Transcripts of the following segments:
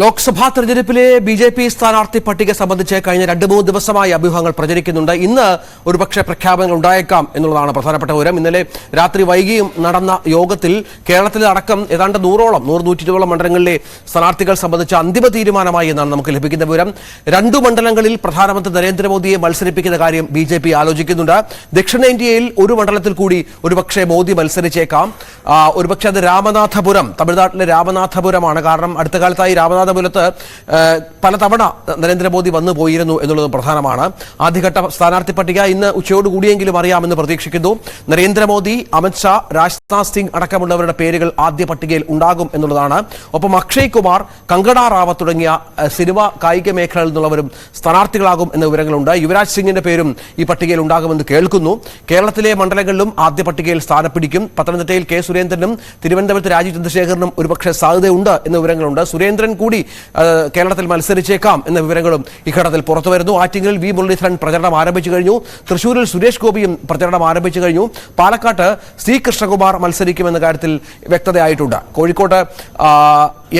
ലോക്സഭാ തെരഞ്ഞെടുപ്പിലെ B J P സ്ഥാനാർത്ഥി പട്ടിക സംബന്ധിച്ച് കഴിഞ്ഞ രണ്ട് മൂന്ന് ദിവസമായി അഭ്യൂഹങ്ങൾ പ്രചരിക്കുന്നുണ്ട്. ഇന്ന് ഒരുപക്ഷെ പ്രഖ്യാപനങ്ങൾ ഉണ്ടായേക്കാം എന്നുള്ളതാണ് പ്രധാനപ്പെട്ട വിവരം. ഇന്നലെ രാത്രി വൈകിയും നടന്ന യോഗത്തിൽ കേരളത്തിൽ അടക്കം ഏതാണ്ട് നൂറോളം നൂറ് നൂറ്റി മണ്ഡലങ്ങളിലെ സ്ഥാനാർത്ഥികൾ സംബന്ധിച്ച അന്തിമ തീരുമാനമായി എന്നാണ് നമുക്ക് ലഭിക്കുന്ന വിവരം. രണ്ടു മണ്ഡലങ്ങളിൽ പ്രധാനമന്ത്രി നരേന്ദ്രമോദിയെ മത്സരിപ്പിക്കുന്ന കാര്യം ബി ജെ പി ആലോചിക്കുന്നുണ്ട്. ദക്ഷിണേന്ത്യയിൽ ഒരു മണ്ഡലത്തിൽ കൂടി ഒരുപക്ഷെ മോദി മത്സരിച്ചേക്കാം. ഒരുപക്ഷെ അത് രാമനാഥപുരം തമിഴ്നാട്ടിലെ രാമനാഥപുരമാണ്. കാരണം അടുത്ത കാലത്തായി രാമനാഥപുരത്ത് ആ, പലതവണ നരേന്ദ്രമോദി വന്നു പോയിരുന്നു എന്നുള്ളതും പ്രധാനമാണ്. ആദ്യഘട്ട സ്ഥാനാർത്ഥി പട്ടിക ഇന്ന് ഉച്ചയോടുകൂടിയെങ്കിലും അറിയാമെന്ന് പ്രതീക്ഷിക്കുന്നു. നരേന്ദ്രമോദി അമിത്ഷാ രാജ്നാഥ് സിംഗ് അടക്കമുള്ളവരുടെ പേരുകൾ ആദ്യ പട്ടികയിൽ ഉണ്ടാകും എന്നുള്ളതാണ്. ഒപ്പം അക്ഷയ് കുമാർ കങ്കണ റാവത്ത് തുടങ്ങിയ സിനിമ കായിക മേഖലയിൽ നിന്നുള്ളവരും സ്ഥാനാർത്ഥികളാകും എന്ന വിവരങ്ങളുണ്ട്. യുവരാജ് സിംഗിന്റെ പേരും ഈ പട്ടികയിൽ ഉണ്ടാകുമെന്ന് കേൾക്കുന്നു. കേരളത്തിലെ മണ്ഡലങ്ങളിലും ആദ്യ പട്ടികയിൽ സ്ഥാനം പിടിക്കും. പത്തനംതിട്ടയിൽ കെ സുരേന്ദ്രനും തിരുവനന്തപുരത്ത് രാജീവ് ചന്ദ്രശേഖരനും ഒരുപക്ഷെ സാധ്യതയുണ്ട് എന്ന വിവരങ്ങളുണ്ട്. സുരേന്ദ്രൻ കൂടി കേരളത്തിൽ മത്സരിച്ചേക്കാം എന്ന വിവരങ്ങളും ഇഘട്ടത്തിൽ പുറത്തു വരുന്നു. ആറ്റിങ്ങലിൽ വി മുരളീധരൻ പ്രചരണം ആരംഭിച്ചു കഴിഞ്ഞു. തൃശൂരിൽ സുരേഷ് ഗോപിയും പ്രചരണം ആരംഭിച്ചു കഴിഞ്ഞു. പാലക്കാട്ട് സി കൃഷ്ണകുമാർ മത്സരിക്കുമെന്ന കാര്യത്തിൽ വ്യക്തതയായിട്ടുണ്ട്. കോഴിക്കോട്ട്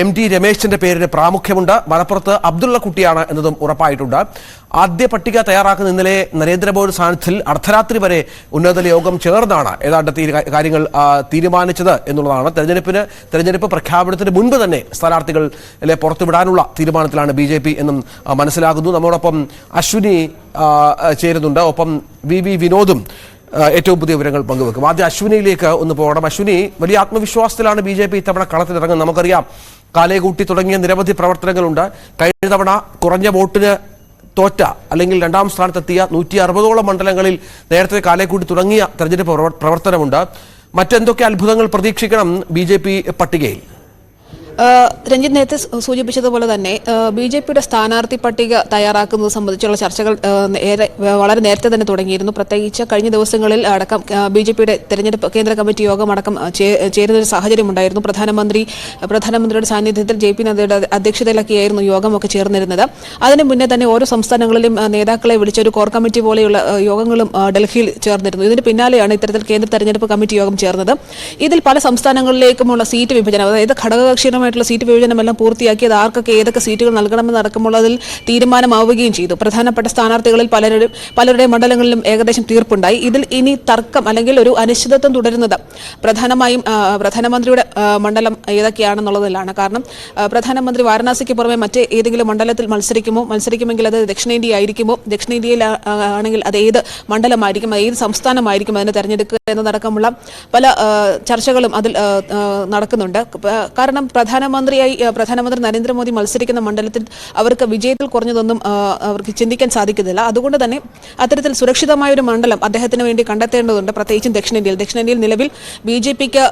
എം ടി രമേശിന്റെ പേരിന് പ്രാമുഖ്യമുണ്ട്. മലപ്പുറത്ത് അബ്ദുള്ള കുട്ടിയാണ് എന്നതും ഉറപ്പായിട്ടുണ്ട്. ആദ്യ പട്ടിക തയ്യാറാക്കുന്ന ഇന്നലെ നരേന്ദ്രമോദി സാന്നിധ്യത്തിൽ അർദ്ധരാത്രി വരെ ഉന്നതതല യോഗം ചേർന്നാണ് ഏതാണ്ട് കാര്യങ്ങൾ തീരുമാനിച്ചത് എന്നുള്ളതാണ്. തെരഞ്ഞെടുപ്പിന് തെരഞ്ഞെടുപ്പ് പ്രഖ്യാപനത്തിന് മുൻപ് തന്നെ സ്ഥാനാർത്ഥികളെ പുറത്തുവിടാനുള്ള തീരുമാനത്തിലാണ് ബി ജെ പി എന്നും മനസ്സിലാകുന്നു. നമ്മോടൊപ്പം അശ്വിനി ചേരുന്നുണ്ട്. ഒപ്പം വി വി വിനോദും ഏറ്റവും പുതിയ വിവരങ്ങൾ പങ്കുവെക്കും. ആദ്യം അശ്വിനിയിലേക്ക് ഒന്ന് പോകണം. അശ്വിനി വലിയ ആത്മവിശ്വാസത്തിലാണ് ബി ജെ പി ഇത്തവണ കളത്തിലിറങ്ങുന്നത്. നമുക്കറിയാം കാലേകൂട്ടി തുടങ്ങിയ നിരവധി പ്രവർത്തനങ്ങളുണ്ട്. കഴിഞ്ഞ തവണ കുറഞ്ഞ വോട്ടിന് തോറ്റ അല്ലെങ്കിൽ രണ്ടാം സ്ഥാനത്തെത്തിയ നൂറ്റി അറുപതോളം മണ്ഡലങ്ങളിൽ നേരത്തെ കാലേക്കൂട്ടി തുടങ്ങിയ തെരഞ്ഞെടുപ്പ് പ്രവർ- പ്രവർത്തനമുണ്ട്. മറ്റെന്തൊക്കെ അത്ഭുതങ്ങൾ പ്രതീക്ഷിക്കണം ബി പട്ടികയിൽ? രഞ്ജിത്ത് നേരത്തെ സൂചിപ്പിച്ചതുപോലെ തന്നെ ബി ജെ പിയുടെ സ്ഥാനാർത്ഥി പട്ടിക തയ്യാറാക്കുന്നത് സംബന്ധിച്ചുള്ള ചർച്ചകൾ വളരെ നേരത്തെ തന്നെ തുടങ്ങിയിരുന്നു. പ്രത്യേകിച്ച് കഴിഞ്ഞ ദിവസങ്ങളിൽ അടക്കം ബി ജെ പിയുടെ തെരഞ്ഞെടുപ്പ് കേന്ദ്ര കമ്മിറ്റി യോഗം അടക്കം ചേരുന്ന ഒരു സാഹചര്യം ഉണ്ടായിരുന്നു. പ്രധാനമന്ത്രി പ്രധാനമന്ത്രിയുടെ സാന്നിധ്യത്തിൽ ജെ പി നദ്ദയുടെ അധ്യക്ഷതയിലൊക്കെയായിരുന്നു യോഗമൊക്കെ ചേർന്നിരുന്നത്. അതിനു മുന്നേ തന്നെ ഓരോ സംസ്ഥാനങ്ങളിലും നേതാക്കളെ വിളിച്ച ഒരു കോർ കമ്മിറ്റി പോലെയുള്ള യോഗങ്ങളും ഡൽഹിയിൽ ചേർന്നിരുന്നു. ഇതിന് പിന്നാലെയാണ് ഇത്തരത്തിൽ കേന്ദ്ര തെരഞ്ഞെടുപ്പ് കമ്മിറ്റി യോഗം ചേർന്നത്. ഇതിൽ പല സംസ്ഥാനങ്ങളിലേക്കുമുള്ള സീറ്റ് വിഭജനം അതായത് ഘടകകക്ഷിയുമായിട്ടുള്ള സീറ്റ് വിഭജനമെല്ലാം പൂർത്തിയാക്കിയത് ആർക്കൊക്കെ ഏതൊക്കെ സീറ്റുകൾ നൽകണമെന്ന് അടക്കമുള്ളതിൽ തീരുമാനമാവുകയും ചെയ്തു. പ്രധാനപ്പെട്ട സ്ഥാനാർത്ഥികളിൽ പലരും പലരുടെ മണ്ഡലങ്ങളിലും ഏകദേശം തീർപ്പുണ്ടായി. ഇതിൽ ഇനി തർക്കം അല്ലെങ്കിൽ ഒരു അനിശ്ചിതത്വം തുടരുന്നത് പ്രധാനമായും പ്രധാനമന്ത്രിയുടെ മണ്ഡലം ഏതൊക്കെയാണെന്നുള്ളതിലാണ്. കാരണം പ്രധാനമന്ത്രി വാരണാസിക്ക് പുറമെ മറ്റ് ഏതെങ്കിലും മണ്ഡലത്തിൽ മത്സരിക്കുമോ? മത്സരിക്കുമെങ്കിൽ അത് ദക്ഷിണേന്ത്യ ആയിരിക്കുമോ ദക്ഷിണേന്ത്യയിൽ ആണെങ്കിൽ അത് ഏത് മണ്ഡലമായിരിക്കും? ഏത് സംസ്ഥാനമായിരിക്കും അതിനെ തെരഞ്ഞെടുക്കുക എന്നതടക്കമുള്ള പല ചർച്ചകളും അതിൽ നടക്കുന്നുണ്ട്. കാരണം കാരണം പ്രധാനമന്ത്രിയായി പ്രധാനമന്ത്രി നരേന്ദ്രമോദി മത്സരിക്കുന്ന മണ്ഡലത്തിൽ അവർക്ക് വിജയത്തിൽ കുറഞ്ഞതൊന്നും അവർക്ക് ചിന്തിക്കാൻ സാധിക്കുന്നില്ല. അതുകൊണ്ട് തന്നെ അത്തരത്തിൽ സുരക്ഷിതമായ ഒരു മണ്ഡലം അദ്ദേഹത്തിന് വേണ്ടി കണ്ടെത്തേണ്ടതുണ്ട്. പ്രത്യേകിച്ചും ദക്ഷിണേന്ത്യയിൽ. ദക്ഷിണേന്ത്യയിൽ നിലവിൽ ബി ജെ പിക്ക്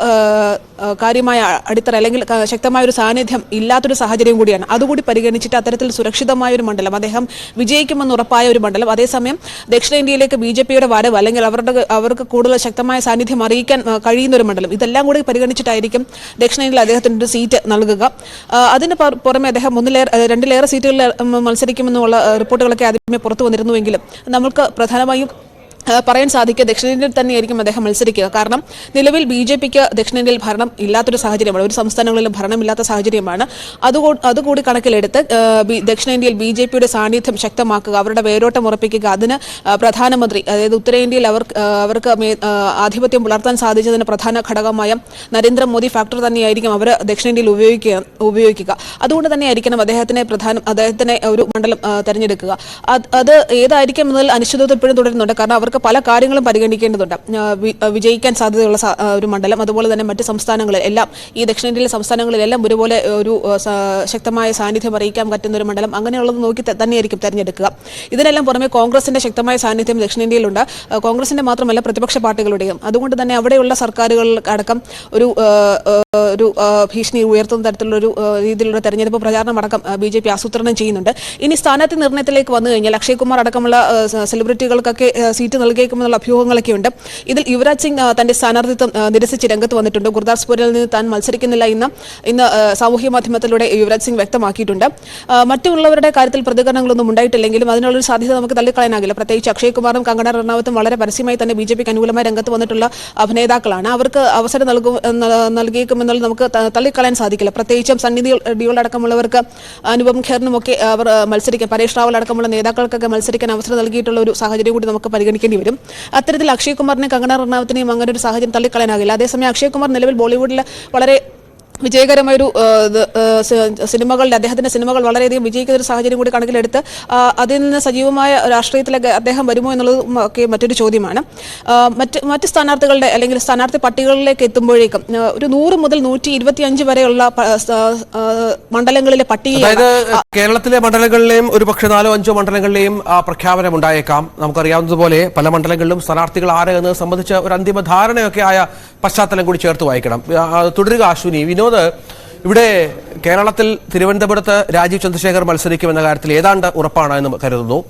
കാര്യമായ അടിത്തറ അല്ലെങ്കിൽ ശക്തമായ ഒരു സാന്നിധ്യം ഇല്ലാത്തൊരു സാഹചര്യം കൂടിയാണ്. അതുകൂടി പരിഗണിച്ചിട്ട് അത്തരത്തിൽ സുരക്ഷിതമായ ഒരു മണ്ഡലം അദ്ദേഹം വിജയിക്കുമെന്ന് ഉറപ്പായ ഒരു മണ്ഡലം. അതേസമയം ദക്ഷിണേന്ത്യയിലേക്ക് ബി ജെ പിയുടെ വരവ് അല്ലെങ്കിൽ അവരുടെ അവർക്ക് കൂടുതൽ ശക്തമായ സാന്നിധ്യം അറിയിക്കാൻ കഴിയുന്ന ഒരു മണ്ഡലം. ഇതെല്ലാം കൂടി പരിഗണിച്ചിട്ടായിരിക്കും ദക്ഷിണേന്ത്യയിൽ അദ്ദേഹത്തിന്റെ ഒരു സീറ്റ് നൽകുക. അതിന് പുറമെ അദ്ദേഹം ഒന്നിലേറെ രണ്ടിലേറെ സീറ്റുകളിൽ മത്സരിക്കുമെന്നുള്ള റിപ്പോർട്ടുകളൊക്കെ ആദ്യമേ പുറത്തു വന്നിരുന്നുവെങ്കിലും നമുക്ക് പ്രധാനമായും പറയാൻ സാധിക്കുക ദക്ഷിണേന്ത്യയിൽ തന്നെയായിരിക്കും അദ്ദേഹം മത്സരിക്കുക. കാരണം നിലവിൽ ബി ജെ പിക്ക് ദക്ഷിണേന്ത്യയിൽ ഭരണം ഇല്ലാത്തൊരു സാഹചര്യമാണ്. ഒരു സംസ്ഥാനങ്ങളിലും ഭരണമില്ലാത്ത സാഹചര്യമാണ്. അതുകൂ അതുകൂടി കണക്കിലെടുത്ത് ദക്ഷിണേന്ത്യയിൽ ബി ജെ പിയുടെ സാന്നിധ്യം ശക്തമാക്കുക അവരുടെ വേരോട്ടം ഉറപ്പിക്കുക അതിന് പ്രധാനമന്ത്രി അതായത് ഉത്തരേന്ത്യയിൽ അവർ അവർക്ക് ആധിപത്യം പുലർത്താൻ സാധിച്ചതിന് പ്രധാന ഘടകമായ നരേന്ദ്രമോദി ഫാക്ടർ തന്നെയായിരിക്കും അവർ ദക്ഷിണേന്ത്യയിൽ ഉപയോഗിക്കുക ഉപയോഗിക്കുക. അതുകൊണ്ട് തന്നെ ആയിരിക്കണം അദ്ദേഹത്തിനെ പ്രധാന അദ്ദേഹത്തിനെ ഒരു മണ്ഡലം തിരഞ്ഞെടുക്കുക. അത് ഏതായിരിക്കും എന്നതിൽ അനിശ്ചിതത്വം ഇപ്പോഴും തുടരുന്നുണ്ട്. കാരണം അവർക്ക് പല കാര്യങ്ങളും പരിഗണിക്കേണ്ടതുണ്ട്. വിജയിക്കാൻ സാധ്യതയുള്ള ഒരു മണ്ഡലം അതുപോലെ തന്നെ മറ്റ് സംസ്ഥാനങ്ങളിൽ എല്ലാം ഈ ദക്ഷിണേന്ത്യയിലെ സംസ്ഥാനങ്ങളിലെല്ലാം ഒരുപോലെ ഒരു ശക്തമായ സാന്നിധ്യം അറിയിക്കാൻ പറ്റുന്ന ഒരു മണ്ഡലം അങ്ങനെയുള്ളത് നോക്കി തന്നെയായിരിക്കും തെരഞ്ഞെടുക്കുക. ഇതിനെല്ലാം പുറമെ കോൺഗ്രസിന്റെ ശക്തമായ സാന്നിധ്യം ദക്ഷിണേന്ത്യയിലുണ്ട്. കോൺഗ്രസിന്റെ മാത്രമല്ല പ്രതിപക്ഷ പാർട്ടികളുടെയും. അതുകൊണ്ട് തന്നെ അവിടെയുള്ള സർക്കാരുകൾ അടക്കം ഒരു ഒരു ഭീഷണി ഉയർത്തുന്ന തരത്തിലുള്ള ഒരു രീതിയിലുള്ള തെരഞ്ഞെടുപ്പ് പ്രചാരണം അടക്കം ബി ജെ പി ആസൂത്രണം ചെയ്യുന്നുണ്ട്. ഇനി സ്ഥാനാർത്ഥി നിർണയത്തിലേക്ക് വന്നു കഴിഞ്ഞാൽ അക്ഷയ് കുമാർ അടക്കമുള്ള സെലിബ്രിറ്റികൾക്കൊക്കെ സീറ്റ് നൽകിയേക്കുമെന്നുള്ള അഭ്യൂഹങ്ങളൊക്കെ ഉണ്ട് ഇതിൽ യുവരാജ് സിംഗ് തന്റെ സ്ഥാനാർത്ഥിത്വം നിരസിച്ച് രംഗത്ത് വന്നിട്ടുണ്ട്. ഗുർദാസ്പൂരിൽ നിന്ന് താൻ മത്സരിക്കുന്നില്ല ഇന്ന് ഇന്ന് സാമൂഹ്യ മാധ്യമത്തിലൂടെ യുവരാജ് സിംഗ് വ്യക്തമാക്കിയിട്ടുണ്ട്. മറ്റുള്ളവരുടെ കാര്യത്തിൽ പ്രതികരണങ്ങളൊന്നും ഉണ്ടായിട്ടില്ലെങ്കിലും അതിനുള്ളൊരു സാധ്യത നമുക്ക് തള്ളിക്കളയാനാകില്ല. പ്രത്യേകിച്ച് അക്ഷയ് കുമാറും കങ്കണ റണാവത്തും വളരെ പരസ്യമായി തന്നെ ബി ജെ പിക്ക് അനുകൂലമായി രംഗത്ത് വന്നിട്ടുള്ള അഭിനേതാക്കളാണ്. അവർക്ക് അവസരം നൽകും നൽകിയേക്കുമെന്നുള്ളത് നമുക്ക് തള്ളിക്കളയാൻ സാധിക്കില്ല. പ്രത്യേകിച്ചും സന്നിധി അടക്കമുള്ളവർക്ക് അനുപം ഖേറിനുമൊക്കെ അവർ മത്സരിക്കാൻ പരേഷ് റാവൽ അടക്കമുള്ള നേതാക്കൾക്കൊക്കെ മത്സരിക്കാൻ അവസരം നൽകിയിട്ടുള്ള ഒരു സാഹചര്യം കൂടി നമുക്ക് പരിഗണിക്കേണ്ടി വരും. അത്തരത്തിൽ അക്ഷയ് കുമാറിനെ കങ്കണ റണാവത്തിനെയും അങ്ങനെ ഒരു സാഹചര്യം തള്ളിക്കളയാനാകില്ല. അതേസമയം അക്ഷയ് കുമാർ നിലവിൽ ബോളിവുഡിൽ വളരെ വിജയകരമായൊരു ഒരു ഇത്, ആ, സി- സിനിമകളുടെ അദ്ദേഹത്തിന്റെ സിനിമകൾ വളരെയധികം വിജയിക്കുന്ന ഒരു സാഹചര്യം കൂടി കണക്കിലെടുത്ത് അതിൽ നിന്ന് സജീവമായ രാഷ്ട്രീയത്തിലേക്ക് അദ്ദേഹം വരുമോ എന്നുള്ളത് ഒക്കെ മറ്റൊരു ചോദ്യമാണ്. മറ്റ് മറ്റ് സ്ഥാനാർത്ഥികളുടെ അല്ലെങ്കിൽ സ്ഥാനാർത്ഥി പട്ടികകളിലേക്ക് എത്തുമ്പോഴേക്കും ഒരു നൂറ് മുതൽ നൂറ്റി ഇരുപത്തി അഞ്ച് വരെയുള്ള മണ്ഡലങ്ങളിലെ പട്ടിക കേരളത്തിലെ മണ്ഡലങ്ങളിലെയും ഒരു പക്ഷേ നാലോ അഞ്ചോ മണ്ഡലങ്ങളിലെയും പ്രഖ്യാപനം ഉണ്ടായേക്കാം നമുക്കറിയാവുന്നതുപോലെ പല മണ്ഡലങ്ങളിലും സ്ഥാനാർത്ഥികൾ ആരെന്നത് സംബന്ധിച്ച ഒരു അന്തിമ ധാരണയൊക്കെ ആയ പശ്ചാത്തലം കൂടി ചേർത്ത് വായിക്കണം. തുടരുക അശ്വിനി. വിനോദ് ഇവിടെ കേരളത്തിൽ തിരുവനന്തപുരത്ത് രാജീവ് ചന്ദ്രശേഖർ മത്സരിക്കുമെന്ന കാര്യത്തിൽ ഏതാണ്ട് ഉറപ്പാണ് എന്ന് കരുതുന്നു.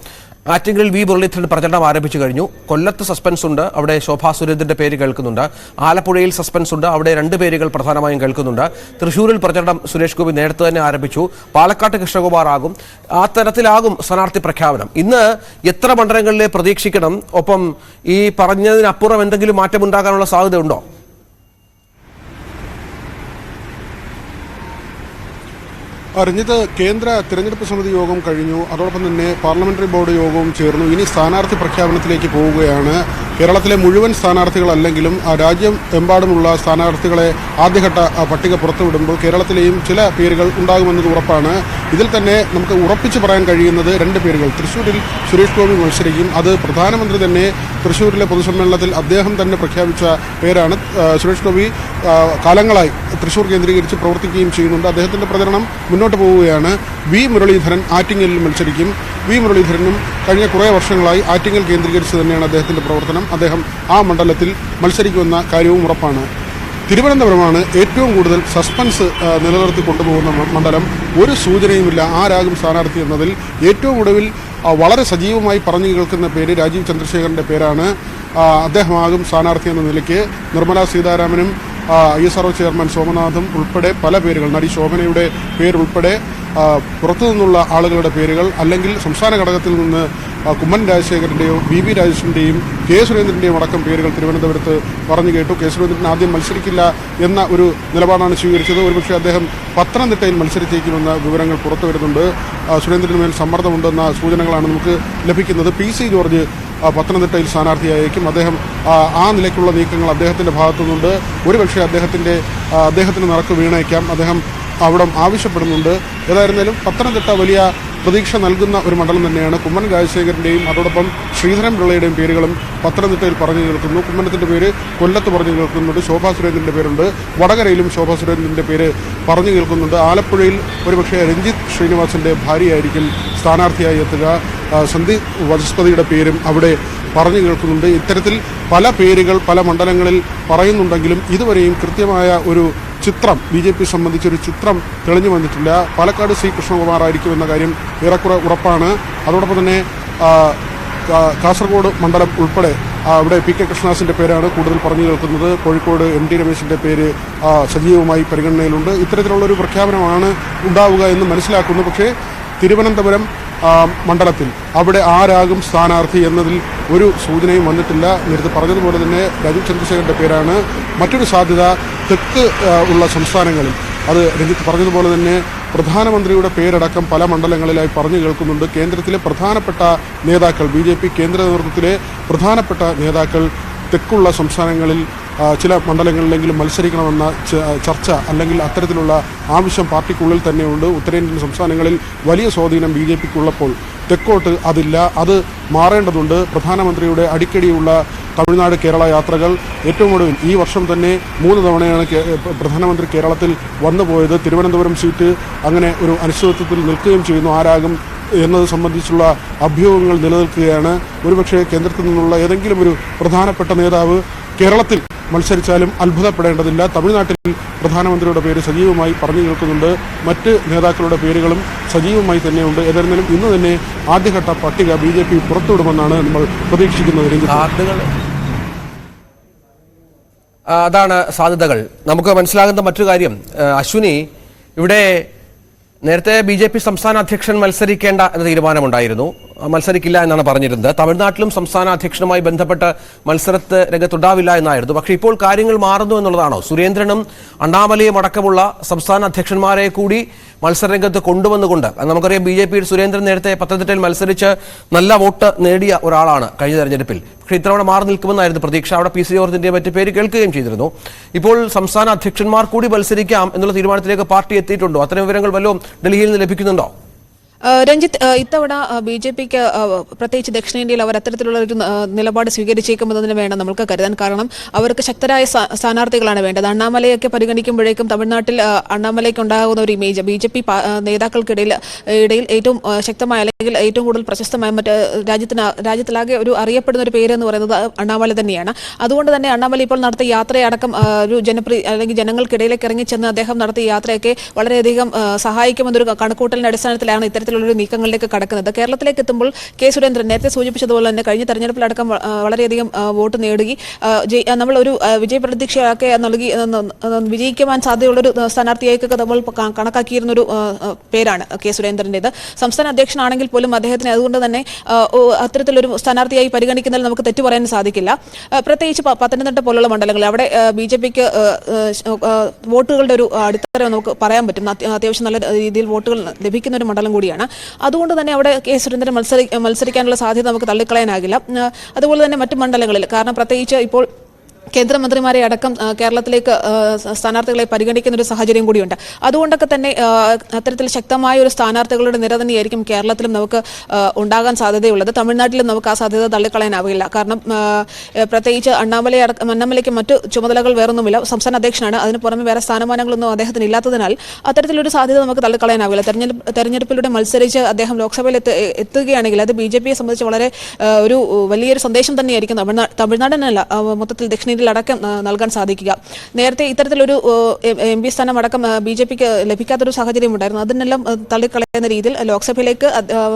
ആറ്റിങ്ങലിൽ വി മുരളീധരൻ പ്രചരണം ആരംഭിച്ചു കഴിഞ്ഞു. കൊല്ലത്ത് സസ്പെൻസ് ഉണ്ട് അവിടെ ശോഭാ സുരേന്ദ്രന്റെ പേര് കേൾക്കുന്നുണ്ട്. ആലപ്പുഴയിൽ സസ്പെൻസ് ഉണ്ട് അവിടെ രണ്ട് പേരുകൾ പ്രധാനമായും കേൾക്കുന്നുണ്ട്. തൃശൂരിൽ പ്രചരണം സുരേഷ് ഗോപി നേരത്തെ തന്നെ ആരംഭിച്ചു. പാലക്കാട്ട് കൃഷ്ണകുമാർ ആകും. ആ തരത്തിലാകും സ്ഥാനാർത്ഥി പ്രഖ്യാപനം. ഇന്ന് എത്ര മണ്ഡലങ്ങളിലെ പ്രതീക്ഷിക്കണം? ഒപ്പം ഈ പറഞ്ഞതിനപ്പുറം എന്തെങ്കിലും മാറ്റമുണ്ടാകാനുള്ള സാധ്യത രഞ്ജിത്ത് കേന്ദ്ര തിരഞ്ഞെടുപ്പ് സമിതി യോഗം കഴിഞ്ഞു. അതോടൊപ്പം തന്നെ പാർലമെന്ററി ബോർഡ് യോഗവും ചേർന്നു. ഇനി സ്ഥാനാർത്ഥി പ്രഖ്യാപനത്തിലേക്ക് പോവുകയാണ്. കേരളത്തിലെ മുഴുവൻ സ്ഥാനാർത്ഥികളല്ലെങ്കിലും രാജ്യം എമ്പാടുമുള്ള സ്ഥാനാർത്ഥികളെ ആദ്യഘട്ട പട്ടിക പുറത്തുവിടുമ്പോൾ കേരളത്തിലെയും ചില പേരുകൾ ഉണ്ടാകുമെന്നത് ഉറപ്പാണ്. ഇതിൽ തന്നെ നമുക്ക് ഉറപ്പിച്ചു പറയാൻ കഴിയുന്നത് രണ്ട് പേരുകൾ. തൃശ്ശൂരിൽ സുരേഷ് ഗോപി മത്സരിക്കും. അത് പ്രധാനമന്ത്രി തന്നെ തൃശ്ശൂരിലെ പൊതുസമ്മേളനത്തിൽ അദ്ദേഹം തന്നെ പ്രഖ്യാപിച്ച പേരാണ്. സുരേഷ് ഗോപി കാലങ്ങളായി തൃശ്ശൂർ കേന്ദ്രീകരിച്ച് പ്രവർത്തിക്കുകയും ചെയ്യുന്നുണ്ട്. അദ്ദേഹത്തിന്റെ പ്രചരണം മുന്നോട്ട് പോവുകയാണ്. വി മുരളീധരൻ ആറ്റിങ്ങലിൽ മത്സരിക്കും. വി മുരളീധരനും കഴിഞ്ഞ കുറേ വർഷങ്ങളായി ആറ്റിങ്ങൽ കേന്ദ്രീകരിച്ച് തന്നെയാണ് അദ്ദേഹത്തിന്റെ പ്രവർത്തനം. അദ്ദേഹം ആ മണ്ഡലത്തിൽ മത്സരിക്കുമെന്ന കാര്യവും ഉറപ്പാണ്. തിരുവനന്തപുരമാണ് ഏറ്റവും കൂടുതൽ സസ്പെൻസ് നിലനിർത്തി കൊണ്ടുപോകുന്ന മണ്ഡലം. ഒരു സൂചനയുമില്ല ആരാകും സ്ഥാനാർത്ഥി എന്നതിൽ. ഏറ്റവും ഒടുവിൽ വളരെ സജീവമായി പറഞ്ഞു കേൾക്കുന്ന പേര് രാജീവ് ചന്ദ്രശേഖരന്റെ പേരാണ്. അദ്ദേഹമാകും സ്ഥാനാർത്ഥി എന്ന നിലയ്ക്ക് നിർമ്മലാ സീതാരാമനും ഐ എസ് ആർ ചെയർമാൻ സോമനാഥും ഉൾപ്പെടെ പല പേരുകൾ നടി ശോഭനയുടെ പേരുൾപ്പെടെ പുറത്തു നിന്നുള്ള ആളുകളുടെ പേരുകൾ അല്ലെങ്കിൽ സംസ്ഥാന ഘടകത്തിൽ നിന്ന് കുമ്മൻ രാജശേഖരന്റെയോ ബി ബി രാജേഷിന്റെയും കെ സുരേന്ദ്രന്റെയും അടക്കം പേരുകൾ തിരുവനന്തപുരത്ത് പറഞ്ഞു കേട്ടു. കെ സുരേന്ദ്രൻ ആദ്യം മത്സരിക്കില്ല എന്ന ഒരു നിലപാടാണ് സ്വീകരിച്ചത്. ഒരുപക്ഷെ അദ്ദേഹം പത്തനംതിട്ടയിൽ മത്സരിച്ചേക്കുമെന്ന വിവരങ്ങൾ പുറത്തു വരുന്നുണ്ട് സുരേന്ദ്രന് മേൽ സമ്മർദ്ദമുണ്ടെന്ന സൂചനകളാണ് നമുക്ക് ലഭിക്കുന്നത്. പി സി ജോർജ് പത്തനംതിട്ടയിൽ സ്ഥാനാർത്ഥിയായേക്കും. അദ്ദേഹം ആ, നിലയ്ക്കുള്ള നീക്കങ്ങൾ അദ്ദേഹത്തിന്റെ ഭാഗത്തുനിന്നുണ്ട്. ഒരുപക്ഷെ അദ്ദേഹത്തിന്റെ അദ്ദേഹത്തിന് നിറക്ക് വീണേക്കാം. അദ്ദേഹം അവിടെ ആവശ്യപ്പെടുന്നുണ്ട്. ഏതായിരുന്നാലും പത്തനംതിട്ട വലിയ പ്രതീക്ഷ നൽകുന്ന ഒരു മണ്ഡലം തന്നെയാണ്. കുമ്മൻ രാജശേഖരന്റെയും അതോടൊപ്പം ശ്രീധരൻ പിള്ളയുടെയും പേരുകളും പത്തനംതിട്ടയിൽ പറഞ്ഞു കേൾക്കുന്നു. കുമ്മനത്തിന്റെ പേര് കൊല്ലത്ത് പറഞ്ഞു കേൾക്കുന്നുണ്ട്. ശോഭാ സുരേന്ദ്രന്റെ പേരുണ്ട്. വടകരയിലും ശോഭാ സുരേന്ദ്രന്റെ പേര് പറഞ്ഞു കേൾക്കുന്നുണ്ട്. ആലപ്പുഴയിൽ ഒരുപക്ഷെ രഞ്ജിത്ത് ശ്രീനിവാസിന്റെ ഭാര്യയായിരിക്കും സ്ഥാനാർത്ഥിയായി എത്തുക. സന്ദീപ് വചസ്പതിയുടെ പേരും അവിടെ പറഞ്ഞു കേൾക്കുന്നുണ്ട്. ഇത്തരത്തിൽ പല പേരുകൾ പല മണ്ഡലങ്ങളിൽ പറയുന്നുണ്ടെങ്കിലും ഇതുവരെയും കൃത്യമായ ഒരു ചിത്രം ബി ജെ പി സംബന്ധിച്ചൊരു ചിത്രം തെളിഞ്ഞു വന്നിട്ടില്ല. പാലക്കാട് സി കൃഷ്ണകുമാർ ആയിരിക്കും എന്ന കാര്യം ഏറെക്കുറെ ഉറപ്പാണ്. അതോടൊപ്പം തന്നെ കാസർഗോഡ് മണ്ഡലം ഉൾപ്പെടെ അവിടെ പി കെ കൃഷ്ണദാസിന്റെ പേരാണ് കൂടുതൽ പറഞ്ഞു കേൾക്കുന്നത്. കോഴിക്കോട് എം ടി രമേശിന്റെ പേര് സജീവമായി പരിഗണനയിലുണ്ട്. ഇത്തരത്തിലുള്ളൊരു പ്രഖ്യാപനമാണ് ഉണ്ടാവുക എന്ന് മനസ്സിലാക്കുന്നു. പക്ഷേ തിരുവനന്തപുരം മണ്ഡലത്തിൽ. അവിടെ ആരാകും സ്ഥാനാർത്ഥി എന്നതിൽ ഒരു സൂചനയും വന്നിട്ടില്ല. നേരത്തെ പറഞ്ഞതുപോലെ തന്നെ രാജീവ് ചന്ദ്രശേഖരന്റെ പേരാണ്. മറ്റൊരു സാധ്യത തെക്ക് ഉള്ള സംസ്ഥാനങ്ങളിൽ. അത് രഞ്ജിത്ത് പറഞ്ഞതുപോലെ തന്നെ പ്രധാനമന്ത്രിയുടെ പേരടക്കം പല മണ്ഡലങ്ങളിലായി പറഞ്ഞു കേൾക്കുന്നുണ്ട്. കേന്ദ്രത്തിലെ പ്രധാനപ്പെട്ട നേതാക്കൾ ബി കേന്ദ്ര നേതൃത്വത്തിലെ പ്രധാനപ്പെട്ട നേതാക്കൾ തെക്കുള്ള സംസ്ഥാനങ്ങളിൽ ചില മണ്ഡലങ്ങളിലെങ്കിലും മത്സരിക്കണമെന്ന ചർച്ച അല്ലെങ്കിൽ അത്തരത്തിലുള്ള ആവശ്യം പാർട്ടിക്കുള്ളിൽ തന്നെയുണ്ട്. ഉത്തരേന്ത്യൻ സംസ്ഥാനങ്ങളിൽ വലിയ സ്വാധീനം ബി ജെ പിക്കുള്ളപ്പോൾ തെക്കോട്ട് അതില്ല. അത് മാറേണ്ടതുണ്ട്. പ്രധാനമന്ത്രിയുടെ അടിക്കടിയുള്ള തമിഴ്നാട് കേരള യാത്രകൾ ഏറ്റവും ഒടുവിൽ ഈ വർഷം തന്നെ മൂന്ന് തവണയാണ് പ്രധാനമന്ത്രി കേരളത്തിൽ വന്നുപോയത് തിരുവനന്തപുരം സീറ്റ് അങ്ങനെ ഒരു അനിശ്ചിതത്വത്തിൽ നിൽക്കുകയും ചെയ്യുന്നു. ആരാകും എന്നത് സംബന്ധിച്ചുള്ള അഭ്യൂഹങ്ങൾ നിലനിൽക്കുകയാണ്. ഒരുപക്ഷെ കേന്ദ്രത്തിൽ നിന്നുള്ള ഏതെങ്കിലും ഒരു പ്രധാനപ്പെട്ട നേതാവ് കേരളത്തിൽ മത്സരിച്ചാലും അത്ഭുതപ്പെടേണ്ടതില്ല. തമിഴ്നാട്ടിൽ പ്രധാനമന്ത്രിയുടെ പേര് സജീവമായി പറഞ്ഞു കേൾക്കുന്നുണ്ട് മറ്റ് നേതാക്കളുടെ പേരുകളും സജീവമായി തന്നെയുണ്ട്. ഏതായിരുന്നാലും ഇന്ന് തന്നെ ആദ്യഘട്ട പട്ടിക ബി ജെ പി പുറത്തുവിടുമെന്നാണ് നമ്മൾ പ്രതീക്ഷിക്കുന്നത് അതാണ് സാധ്യതകൾ. നമുക്ക് മനസ്സിലാകുന്ന മറ്റൊരു കാര്യം. അശ്വിനി ഇവിടെ നേരത്തെ ബി ജെ പി സംസ്ഥാന അധ്യക്ഷൻ മത്സരിക്കേണ്ട എന്ന തീരുമാനമുണ്ടായിരുന്നു. മത്സരിക്കില്ല എന്നാണ് പറഞ്ഞിരുന്നത്. തമിഴ്നാട്ടിലും സംസ്ഥാന അധ്യക്ഷനുമായി ബന്ധപ്പെട്ട് മത്സരത്ത് രംഗത്തുണ്ടാവില്ല എന്നായിരുന്നു. പക്ഷേ ഇപ്പോൾ കാര്യങ്ങൾ മാറുന്നു എന്നുള്ളതാണോ? സുരേന്ദ്രനും അണ്ണാമലയും അടക്കമുള്ള സംസ്ഥാന അധ്യക്ഷന്മാരെ കൂടി മത്സരരംഗത്ത് കൊണ്ടുവന്നുകൊണ്ട് നമുക്കറിയാം ബി ജെ പിയുടെ സുരേന്ദ്രൻ നേരത്തെ പത്തനംതിട്ടയിൽ മത്സരിച്ച് നല്ല വോട്ട് നേടിയ ഒരാളാണ് കഴിഞ്ഞ തെരഞ്ഞെടുപ്പിൽ. പക്ഷേ ഇത്തവണ മാറി നിൽക്കുമെന്നായിരുന്നു പ്രതീക്ഷ. അവിടെ പി സി ജോർജിന്റെ മറ്റു പേര് കേൾക്കുകയും ചെയ്തിരുന്നു. ഇപ്പോൾ സംസ്ഥാന അധ്യക്ഷന്മാർ കൂടി മത്സരിക്കാം എന്നുള്ള തീരുമാനത്തിലേക്ക് പാർട്ടി എത്തിയിട്ടുണ്ടോ? അത്തരം വിവരങ്ങൾ വല്ലതും ഡൽഹിയിൽ നിന്ന് ലഭിക്കുന്നുണ്ടോ? രഞ്ജിത്ത് ഇത്തവണ ബി ജെ പിക്ക് പ്രത്യേകിച്ച് ദക്ഷിണേന്ത്യയിൽ അവർ അത്തരത്തിലുള്ള ഒരു നിലപാട് സ്വീകരിച്ചേക്കുമെന്നതിന് വേണം നമുക്ക് കരുതാൻ. കാരണം അവർക്ക് ശക്തരായ സ്ഥാ- സ്ഥാനാർത്ഥികളാണ് വേണ്ടത്. അണ്ണാമലയൊക്കെ പരിഗണിക്കുമ്പോഴേക്കും തമിഴ്നാട്ടിൽ അണ്ണാമലയ്ക്ക് ഉണ്ടാകുന്ന ഒരു ഇമേജ് ബി ജെ പി നേതാക്കൾക്കിടയിൽ ഇടയിൽ ഏറ്റവും ശക്തമായ അല്ലെങ്കിൽ ഏറ്റവും കൂടുതൽ പ്രശസ്തമായ മറ്റ് രാജ്യത്തിന് രാജ്യത്തിലാകെ ഒരു അറിയപ്പെടുന്ന ഒരു പേര് എന്ന് പറയുന്നത് അണ്ണാമല തന്നെയാണ്. അതുകൊണ്ട് തന്നെ അണ്ണാമല ഇപ്പോൾ നടത്തിയ യാത്രയടക്കം ഒരു ജനപ്രിയ അല്ലെങ്കിൽ ജനങ്ങൾക്കിടയിലേക്ക് ഇറങ്ങി ചെന്ന് അദ്ദേഹം നടത്തിയ യാത്രയൊക്കെ വളരെയധികം സഹായിക്കുമെന്നൊരു കണക്കൂട്ടലിന്റെ അടിസ്ഥാനത്തിലാണ് ഇത്തരത്തിലുള്ള നീക്കങ്ങളിലേക്ക് കടക്കുന്നത്. കേരളത്തിലേക്ക് എത്തുമ്പോൾ കെ സുരേന്ദ്രൻ നേരത്തെ സൂചിപ്പിച്ചതുപോലെ തന്നെ കഴിഞ്ഞ തെരഞ്ഞെടുപ്പിലടക്കം വളരെയധികം വോട്ട് നേടുകി. നമ്മൾ ഒരു വിജയപ്രതീക്ഷയൊക്കെ നൽകി വിജയിക്കുവാൻ സാധ്യതയുള്ളൊരു സ്ഥാനാർത്ഥിയായിക്കൊക്കെ നമ്മൾ കണക്കാക്കിയിരുന്ന ഒരു പേരാണ് കെ സുരേന്ദ്രന്റെത് സംസ്ഥാന അധ്യക്ഷനാണെങ്കിൽ പോലും അദ്ദേഹത്തിന് അതുകൊണ്ട് തന്നെ അത്തരത്തിലൊരു സ്ഥാനാർത്ഥിയായി പരിഗണിക്കുന്നതിൽ നമുക്ക് തെറ്റു പറയാൻ സാധിക്കില്ല. പ്രത്യേകിച്ച് പത്തനംതിട്ട പോലുള്ള മണ്ഡലങ്ങളിൽ അവിടെ ബി ജെ പിക്ക് വോട്ടുകളുടെ ഒരു അടിത്തറ നമുക്ക് പറയാൻ പറ്റും. അത്യാവശ്യം നല്ല രീതിയിൽ വോട്ടുകൾ ലഭിക്കുന്ന ഒരു മണ്ഡലം കൂടിയാണ്. അതുകൊണ്ട് തന്നെ അവിടെ കെ സുരേന്ദ്രൻ മത്സരി മത്സരിക്കാനുള്ള സാധ്യത നമുക്ക് തള്ളിക്കളയാനാകില്ല. അതുപോലെ തന്നെ മറ്റു മണ്ഡലങ്ങളിൽ. കാരണം പ്രത്യേകിച്ച് ഇപ്പോൾ കേന്ദ്രമന്ത്രിമാരെ അടക്കം കേരളത്തിലേക്ക് സ്ഥാനാർത്ഥികളെ പരിഗണിക്കുന്ന ഒരു സാഹചര്യം കൂടിയുണ്ട്. അതുകൊണ്ടൊക്കെ തന്നെ അത്തരത്തിൽ ശക്തമായ ഒരു സ്ഥാനാർത്ഥികളുടെ നിര തന്നെയായിരിക്കും കേരളത്തിലും നമുക്ക് ഉണ്ടാകാൻ സാധ്യതയുള്ളത്. തമിഴ്നാട്ടിലും നമുക്ക് ആ സാധ്യത തള്ളിക്കളയാനാവില്ല. കാരണം പ്രത്യേകിച്ച് അണ്ണാമല അടക്കം അണ്ണാമലയ്ക്ക് മറ്റു ചുമതലകൾ വേറൊന്നുമില്ല. സംസ്ഥാന അധ്യക്ഷനാണ്. അതിന് പുറമെ വേറെ സ്ഥാനമാനങ്ങളൊന്നും അദ്ദേഹത്തിന് ഇല്ലാത്തതിനാൽ അത്തരത്തിലൊരു സാധ്യത നമുക്ക് തള്ളിക്കളയാനാവില്ല. തെരഞ്ഞെടുപ്പ് തെരഞ്ഞെടുപ്പിലൂടെ മത്സരിച്ച് അദ്ദേഹം ലോക്സഭയിൽ എത്തുകയാണെങ്കിൽ അത് ബി ജെ പിയെ സംബന്ധിച്ച് വളരെ ഒരു വലിയൊരു സന്ദേശം തന്നെയായിരിക്കും തമിഴ്നാട് തമിഴ്നാടിനല്ല മൊത്തത്തിൽ ദക്ഷിണേന്ത്യയിൽ അടക്കം നൽകാൻ സാധിക്കുക. നേരത്തെ ഇത്തരത്തിലൊരു എം പി സ്ഥാനം അടക്കം ബി ജെ പിക്ക് ലഭിക്കാത്തൊരു സാഹചര്യം ഉണ്ടായിരുന്നു. അതിനെല്ലാം തള്ളിക്കളയുന്ന രീതിയിൽ ലോക്സഭയിലേക്ക്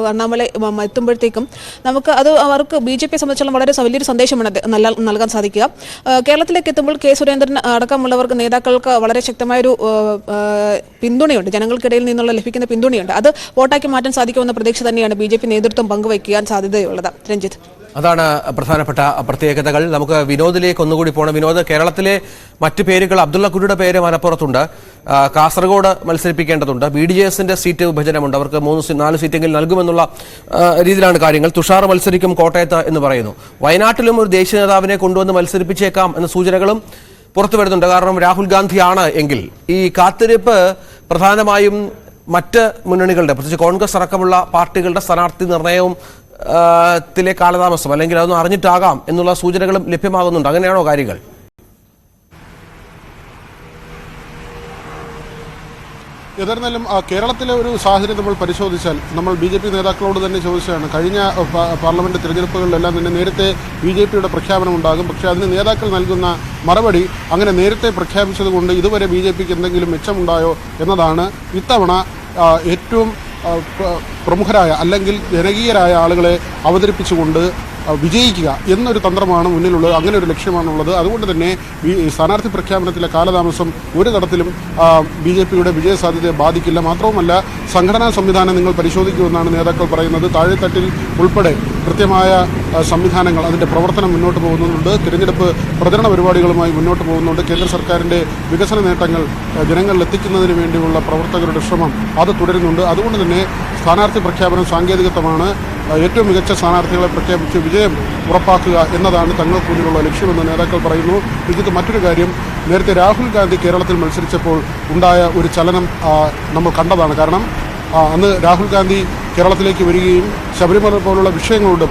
അണ്ണാമല എത്തുമ്പോഴത്തേക്കും നമുക്ക് അത് അവർക്ക് ബി ജെ പിയെ സംബന്ധിച്ചുള്ള വളരെ വലിയൊരു സന്ദേശമാണ് നൽകാൻ- സാധിക്കുക. കേരളത്തിലേക്ക് എത്തുമ്പോൾ കെ സുരേന്ദ്രൻ അടക്കമുള്ളവർക്ക് നേതാക്കൾക്ക് വളരെ ശക്തമായൊരു പിന്തുണയുണ്ട്. ജനങ്ങൾക്കിടയിൽ നിന്നുള്ള ലഭിക്കുന്ന പിന്തുണയുണ്ട്. അത് വോട്ടാക്കി മാറ്റാൻ സാധിക്കുമെന്ന പ്രതീക്ഷ തന്നെയാണ് ബി നേതൃത്വം പങ്കുവയ്ക്കാൻ സാധ്യതയുള്ളത്. രഞ്ജിത്ത്. അതാണ് പ്രധാനപ്പെട്ട പ്രത്യേകതകൾ. നമുക്ക് വിനോദിലേക്ക് ഒന്നുകൂടി പോകണം വിനോദ് കേരളത്തിലെ മറ്റു പേരുകൾ അബ്ദുള്ള കുട്ടിയുടെ പേര് മലപ്പുറത്തുണ്ട് കാസർഗോഡ് മത്സരിപ്പിക്കേണ്ടതുണ്ട്. ബി ഡി എസിന്റെ സീറ്റ് വിഭജനമുണ്ട്. അവർക്ക് മൂന്ന് നാല് സീറ്റെങ്കിലും നൽകുമെന്നുള്ള രീതിയിലാണ് കാര്യങ്ങൾ. തുഷാർ മത്സരിക്കും കോട്ടയത്ത് എന്ന് പറയുന്നു. വയനാട്ടിലും ഒരു ദേശീയ നേതാവിനെ കൊണ്ടുവന്ന് മത്സരിപ്പിച്ചേക്കാം എന്ന സൂചനകളും പുറത്തു വരുന്നുണ്ട്. കാരണം രാഹുൽ ഗാന്ധിയാണ് എങ്കിൽ ഈ കാത്തിരിപ്പ് പ്രധാനമായും മറ്റ് മുന്നണികളുടെ പ്രത്യേകിച്ച് കോൺഗ്രസ് അടക്കമുള്ള പാർട്ടികളുടെ സ്ഥാനാർത്ഥി നിർണയവും ത്തിലെ കാലതാമസം അല്ലെങ്കിൽ അതൊന്നും അറിഞ്ഞിട്ടാകാം എന്നുള്ള സൂചനകളും ലഭ്യമാകുന്നുണ്ട്. അങ്ങനെയാണോ കാര്യങ്ങൾ? ഏതായിരുന്നാലും കേരളത്തിലെ ഒരു സാഹചര്യം നമ്മൾ പരിശോധിച്ചാൽ നമ്മൾ ബി ജെ പി നേതാക്കളോട് തന്നെ ചോദിച്ചതാണ്. കഴിഞ്ഞ ആ, പാ- പാർലമെന്റ് തിരഞ്ഞെടുപ്പുകളിലെല്ലാം തന്നെ നേരത്തെ ബി ജെ പിയുടെ പ്രഖ്യാപനം ഉണ്ടാകും. പക്ഷേ അതിന് നേതാക്കൾ നൽകുന്ന മറുപടി അങ്ങനെ നേരത്തെ പ്രഖ്യാപിച്ചതുകൊണ്ട് ഇതുവരെ ബി ജെ പിക്ക് എന്തെങ്കിലും മെച്ചമുണ്ടായോ എന്നതാണ് ഇത്തവണ ഏറ്റവും പ്രമുഖരായ അല്ലെങ്കിൽ ജനകീയരായ ആളുകളെ അവതരിപ്പിച്ചുകൊണ്ട് വിജയിക്കുക എന്നൊരു തന്ത്രമാണ് മുന്നിലുള്ളത്. അങ്ങനെ ഒരു ലക്ഷ്യമാണുള്ളത്. അതുകൊണ്ട് തന്നെ സ്ഥാനാർത്ഥി പ്രഖ്യാപനത്തിലെ കാലതാമസം ഒരു തരത്തിലും ബി ജെ പിയുടെ വിജയസാധ്യതയെ ബാധിക്കില്ല. മാത്രവുമല്ല സംഘടനാ സംവിധാനം നിങ്ങൾ പരിശോധിക്കുമെന്നാണ് നേതാക്കൾ പറയുന്നത്. താഴെത്തട്ടിൽ ഉൾപ്പെടെ കൃത്യമായ സംവിധാനങ്ങൾ അതിന്റെ പ്രവർത്തനം മുന്നോട്ട് പോകുന്നുണ്ട്. തിരഞ്ഞെടുപ്പ് പ്രചരണ പരിപാടികളുമായി മുന്നോട്ട് പോകുന്നുണ്ട്. കേന്ദ്ര സർക്കാരിന്റെ വികസന നേട്ടങ്ങൾ ജനങ്ങളിൽ എത്തിക്കുന്നതിന് വേണ്ടിയുള്ള പ്രവർത്തകരുടെ ശ്രമം അത് തുടരുന്നുണ്ട്. അതുകൊണ്ട് തന്നെ സ്ഥാനാർത്ഥി പ്രഖ്യാപനം സാങ്കേതികത്വമാണ്. ഏറ്റവും മികച്ച സ്ഥാനാർത്ഥികളെ പ്രഖ്യാപിച്ച് വിജയം ഉറപ്പാക്കുക എന്നതാണ് തങ്ങൾക്ക് മുന്നിലുള്ള ലക്ഷ്യമെന്ന് നേതാക്കൾ പറയുന്നു. ഇതിന് മറ്റൊരു കാര്യം നേരത്തെ രാഹുൽ ഗാന്ധി കേരളത്തിൽ മത്സരിച്ചപ്പോൾ ഉണ്ടായ ഒരു ചലനം നമ്മൾ കണ്ടതാണ്. കാരണം അന്ന് രാഹുൽ ഗാന്ധി കേരളത്തിലേക്ക് വരികയും ശബരിമല പോലുള്ള വിഷയങ്ങളുണ്ട്.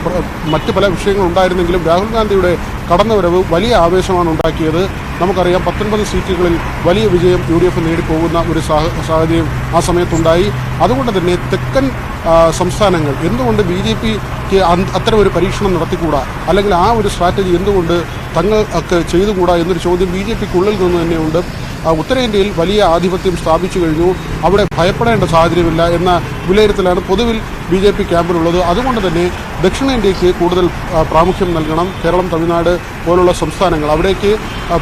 മറ്റു പല വിഷയങ്ങളുണ്ടായിരുന്നെങ്കിലും രാഹുൽ ഗാന്ധിയുടെ കടന്നുവരവ് വലിയ ആവേശമാണ് ഉണ്ടാക്കിയത്. നമുക്കറിയാം പത്തൊൻപത് സീറ്റുകളിൽ വലിയ വിജയം യു ഡി എഫ് നേടിപ്പോകുന്ന ഒരു സാഹചര്യം ആ സമയത്തുണ്ടായി. അതുകൊണ്ട് തന്നെ തെക്കൻ സംസ്ഥാനങ്ങൾ എന്തുകൊണ്ട് ബി ജെ പിക്ക് അത്തരം ഒരു പരീക്ഷണം നടത്തിക്കൂടാ? അല്ലെങ്കിൽ ആ ഒരു സ്ട്രാറ്റജി എന്തുകൊണ്ട് തങ്ങൾ ഒക്കെ ചെയ്തുകൂടാ എന്നൊരു ചോദ്യം ബി ജെ പിക്കുള്ളിൽ നിന്ന് തന്നെയുണ്ട്. ഉത്തരേന്ത്യയിൽ വലിയ ആധിപത്യം സ്ഥാപിച്ചു കഴിഞ്ഞു. അവിടെ ഭയപ്പെടേണ്ട സാഹചര്യമില്ല എന്ന വിലയിരുത്തലാണ് പൊതുവിൽ ബി ജെ പി ക്യാമ്പിലുള്ളത്. അതുകൊണ്ട് തന്നെ ദക്ഷിണേന്ത്യയ്ക്ക് കൂടുതൽ പ്രാമുഖ്യം നൽകണം. കേരളം തമിഴ്നാട് പോലുള്ള സംസ്ഥാനങ്ങൾ. അവിടേക്ക്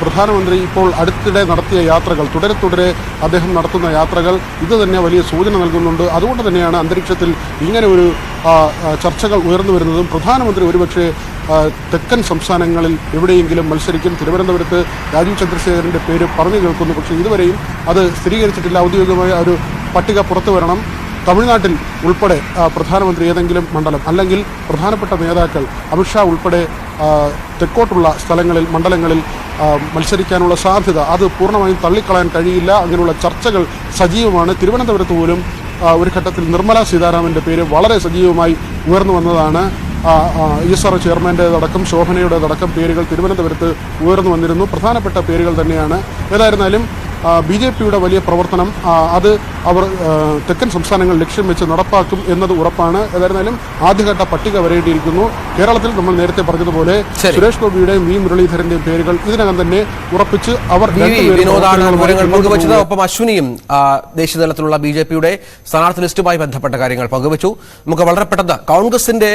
പ്രധാനമന്ത്രി ഇപ്പോൾ അടുത്തിടെ നടത്തിയ യാത്രകൾ തുടരെ തുടരെ അദ്ദേഹം നടത്തുന്ന യാത്രകൾ ഇത് തന്നെ വലിയ സൂചന നൽകുന്നുണ്ട്. അതുകൊണ്ട് തന്നെയാണ് അന്തരീക്ഷത്തിൽ ഇങ്ങനെ ഒരു ചർച്ചകൾ ഉയർന്നു വരുന്നതും പ്രധാനമന്ത്രി ഒരുപക്ഷെ തെക്കൻ സംസ്ഥാനങ്ങളിൽ എവിടെയെങ്കിലും മത്സരിക്കും. തിരുവനന്തപുരത്ത് രാജീവ് ചന്ദ്രശേഖരന്റെ പേര് പറഞ്ഞു കേൾക്കുന്നു. പക്ഷേ ഇതുവരെയും അത് സ്ഥിരീകരിച്ചിട്ടില്ല. ഔദ്യോഗികമായ ഒരു പട്ടിക പുറത്തു വരണം. തമിഴ്നാട്ടിൽ ഉൾപ്പെടെ പ്രധാനമന്ത്രി ഏതെങ്കിലും മണ്ഡലം അല്ലെങ്കിൽ പ്രധാനപ്പെട്ട നേതാക്കൾ അമിത്ഷാ ഉൾപ്പെടെ തെക്കോട്ടുള്ള സ്ഥലങ്ങളിൽ മണ്ഡലങ്ങളിൽ മത്സരിക്കാനുള്ള സാധ്യത അത് പൂർണമായും തള്ളിക്കളയാൻ കഴിയില്ല. അങ്ങനെയുള്ള ചർച്ചകൾ സജീവമാണ്. തിരുവനന്തപുരത്ത് പോലും ഒരു ഘട്ടത്തിൽ നിർമ്മലാ സീതാരാമന്റെ പേര് വളരെ സജീവമായി ഉയർന്നു വന്നതാണ്. ഇ എസ് ആർ ചെയർമാന്റേതടക്കം ശോഭനയുടേതടക്കം പേരുകൾ തിരുവനന്തപുരത്ത് ഉയർന്നു വന്നിരുന്നു. പ്രധാനപ്പെട്ട പേരുകൾ തന്നെയാണ്. ഏതായിരുന്നാലും ബി ജെ പിയുടെ വലിയ പ്രവർത്തനം അത് അവർ തെക്കൻ സംസ്ഥാനങ്ങൾ ലക്ഷ്യം വെച്ച് നടപ്പാക്കും എന്നത് ഉറപ്പാണ്. ഏതായിരുന്നാലും ആദ്യഘട്ട പട്ടിക വരേണ്ടിയിരിക്കുന്നു. കേരളത്തിൽ നമ്മൾ നേരത്തെ പറഞ്ഞതുപോലെ സുരേഷ് ഗോപിയുടെയും വി മുരളീധരന്റെയും പേരുകൾ ഇതിനകം തന്നെ ഉറപ്പിച്ച് അവർ പങ്കുവച്ചത്. ഒപ്പം അശ്വിനിയും ദേശീയ ദേശീയതലത്തിലുള്ള ബി ജെ പിയുടെ സ്ഥാനാർത്ഥി ലിസ്റ്റുമായി ബന്ധപ്പെട്ട കാര്യങ്ങൾ പങ്കുവച്ചു. നമുക്ക് വളരെ പെട്ടെന്ന് കോൺഗ്രസിന്റെ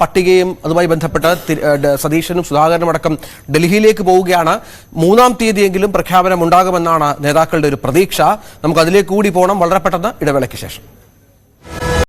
പട്ടികയും അതുമായി ബന്ധപ്പെട്ട സതീശനും സുധാകരനും അടക്കം ഡൽഹിയിലേക്ക് പോവുകയാണ്. മൂന്നാം തീയതിയെങ്കിലും പ്രഖ്യാപനം ഉണ്ടാകുമെന്നാണ് നേതാക്കളുടെ ഒരു പ്രതീക്ഷ നമുക്ക് അതിലേക്ക് കൂടി പോകണം. വളരെ പെട്ടെന്ന് ഇടവേളയ്ക്ക് ശേഷം.